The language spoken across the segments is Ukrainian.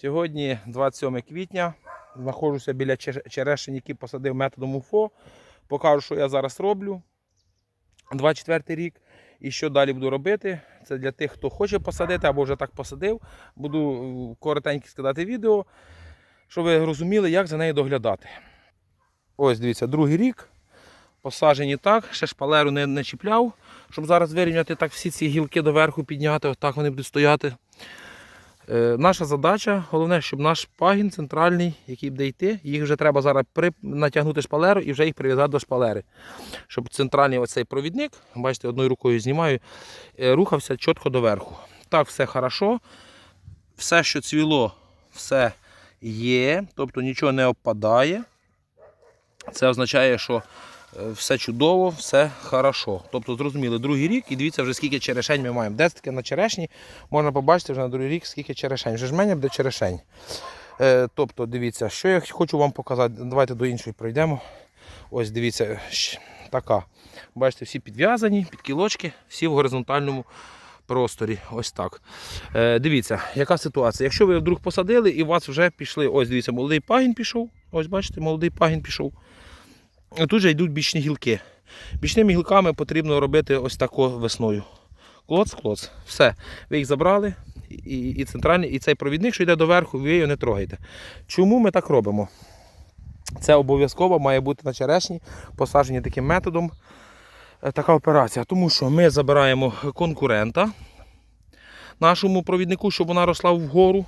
Сьогодні 27 квітня. Знаходжуся біля чер- черешень, які посадив методом УФО. Покажу, що я зараз роблю. 24 рік. І що далі буду робити. Це для тих, хто хоче посадити або вже так посадив. Буду е, коротенько скидати відео, щоб ви розуміли, як за нею доглядати. Ось дивіться, другий рік. Посаджені так, ще шпалеру не, не чіпляв, щоб зараз вирівняти так всі ці гілки доверху підняти, отак вони будуть стояти. Е, наша задача, головне, щоб наш пагін центральний, який буде йти, їх вже треба зараз при... натягнути шпалеру і вже їх прив'язати до шпалери. Щоб центральний оцей провідник, бачите, одною рукою знімаю, е, рухався чітко доверху. Так, все хорошо. Все, що цвіло, все є, тобто нічого не опадає. Це означає, що все чудово, все хорошо. Тобто, зрозуміли, другий рік, і дивіться вже скільки черешень ми маємо. Де таке на черешні можна побачити вже на другий рік, скільки черешень. Вже ж мене буде черешень. Е, тобто, дивіться, що я хочу вам показати. Давайте до іншої пройдемо. Ось дивіться, така. Бачите, всі підв'язані, під кілочки, всі в горизонтальному просторі. Ось так. Е, дивіться, яка ситуація. Якщо ви вдруг посадили і у вас вже пішли, ось дивіться, молодий пагін пішов. Ось бачите, молодий пагін пішов. Тут же йдуть бічні гілки. Бічними гілками потрібно робити ось тако весною. Клоц, клоц. Все. Ви їх забрали. І, і центральний, і цей провідник, що йде доверху, ви його не трогаєте. Чому ми так робимо? Це обов'язково має бути на черешні, посаджені таким методом. е, Така операція. Тому що ми забираємо конкурента нашому провіднику, щоб вона росла вгору.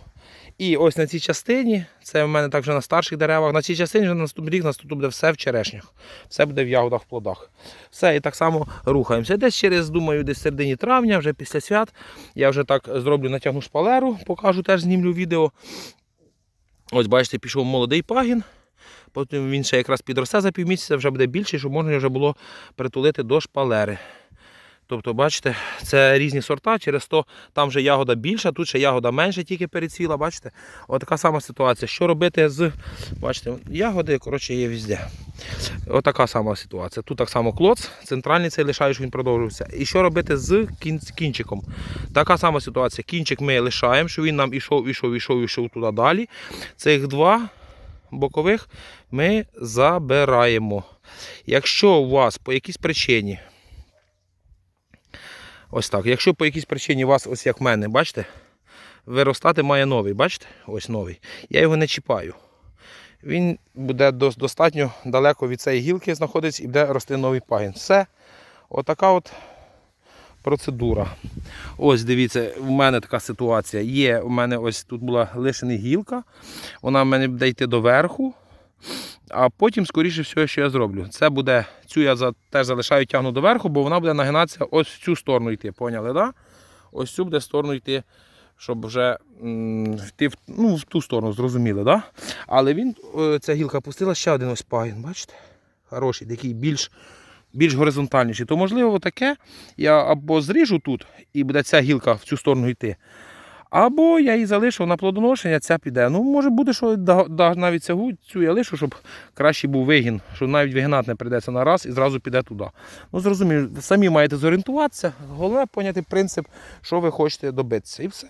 І ось на цій частині, це в мене так вже на старших деревах, на цій частині вже на наступний рік наступний буде все в черешнях. Все буде в ягодах, в плодах. Все, і так само рухаємося. Десь через, думаю, десь середині травня, вже після свят. Я вже так зроблю, натягну шпалеру, покажу, теж знімлю відео. Ось бачите, пішов молодий пагін. Потім він ще якраз підросте за півмісяця, вже буде більший, щоб можна вже було притулити до шпалери. Тобто, бачите, це різні сорта, через то там вже ягода більша, тут ще ягода менше, тільки перецвіла, бачите? От така сама ситуація. Що робити з. Бачите, ягоди коротше, є везде. Отака сама ситуація. Тут так само клоц, центральний цей лишаю, щоб він продовжився. І що робити з кін... кінчиком? Така сама ситуація. Кінчик ми лишаємо, щоб він нам ішов, ішов, ішов, ішов туди далі. Цих два бокових ми забираємо. Якщо у вас по якійсь причині Ось так. Якщо по якійсь причині у вас, ось як в мене, бачите, виростати має новий, бачите? Ось новий. Я його не чіпаю. Він буде достатньо далеко від цієї гілки знаходиться і буде рости новий пагін. Все. Отака от процедура. Ось дивіться, у мене така ситуація. Є, у мене ось тут була лишена гілка, вона в мене буде йти доверху. А потім, скоріше всього, що я зроблю. Це буде, цю я за, теж залишаю тягну доверху, бо вона буде нагинатися ось в цю сторону йти. Поняли, да? Ось цю буде сторону йти, щоб вже йти в, ну, в ту сторону, зрозуміли, да? Але він, е, ця гілка пустила ще один ось пагін, бачите? Хороший, такий більш, більш горизонтальніший. То можливо таке я або зріжу тут і буде ця гілка в цю сторону йти. Або я її залишу на плодоношення, ця піде. Ну, може бути, що навіть цю, цю я лишу, щоб кращий був вигін, що навіть вигинати не прийдеться на раз і зразу піде туди. Ну, зрозуміло, самі маєте зорієнтуватися. Головне поняти принцип, що ви хочете добитися. І все.